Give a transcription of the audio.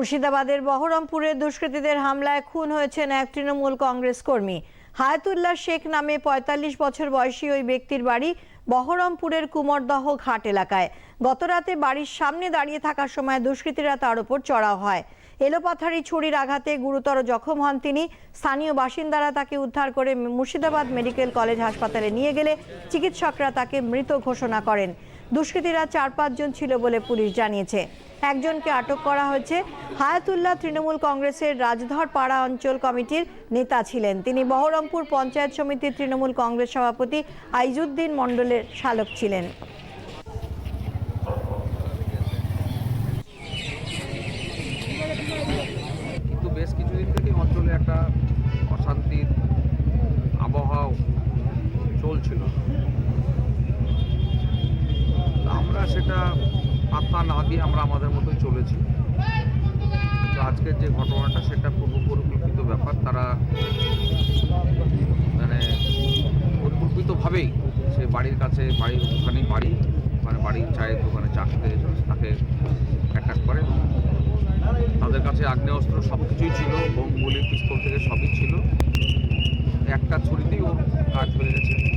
মুর্শিদাবাদের বহরমপুরে দুষ্কৃতীদের হামলায় খুন হয়েছেন এক তৃণমূল কংগ্রেস কর্মী। হায়াতুল্লাহ শেখ নামে ৪৫ বছর বয়সী ওই ব্যক্তির বাড়ি বহরমপুরের কুমরদহ ঘাট এলাকায়। গতরাতে বাড়ির সামনে দাঁড়িয়ে থাকার সময় দুষ্কৃতীরা তার উপর চড়াও হয়। এলোপাথারি ছুরির আঘাতে গুরুতর জখম হন তিনি। স্থানীয় বাসিন্দারা তাকে উদ্ধার করে মুর্শিদাবাদ মেডিকেল কলেজ হাসপাতালে নিয়ে গেলে চিকিৎসকরা তাকে মৃত ঘোষণা করেন। দুষ্কৃতীরা চার পাঁচজন ছিল বলে পুলিশ জানিয়েছে। একজনকে আটক করা হয়েছে। হায়াতুল্লাহ তৃণমূল কংগ্রেসের রাজধর পাড়া অঞ্চল কমিটির নেতা ছিলেন। তিনি বহরমপুর পঞ্চায়েত সমিতির তৃণমূল কংগ্রেস সভাপতি আইজুদ্দিন মণ্ডলের শালক ছিলেন। একটা অশান্তির আবহাওয়া আমরা সেটা পাত্তা না দিয়ে আমরা আমাদের মতোই চলেছি। কিন্তু আজকের যে ঘটনাটা, সেটা পূর্ব পরিকল্পিত ব্যাপার। তারা মানে পরিকল্পিতভাবেই সে বাড়ির কাছে, বাড়ির ওখানেই বাড়ি মানে বাড়ির চায়ের দোকানে চা খেতে তাকে অ্যাটাক করে। তাদের কাছে আগ্নেয়াস্ত্র সব কিছুই ছিল, বোম, গুলি, পিস্তল থেকে সবই ছিল। একটা ছুরিতেই ওর কাজ হয়ে গেছে।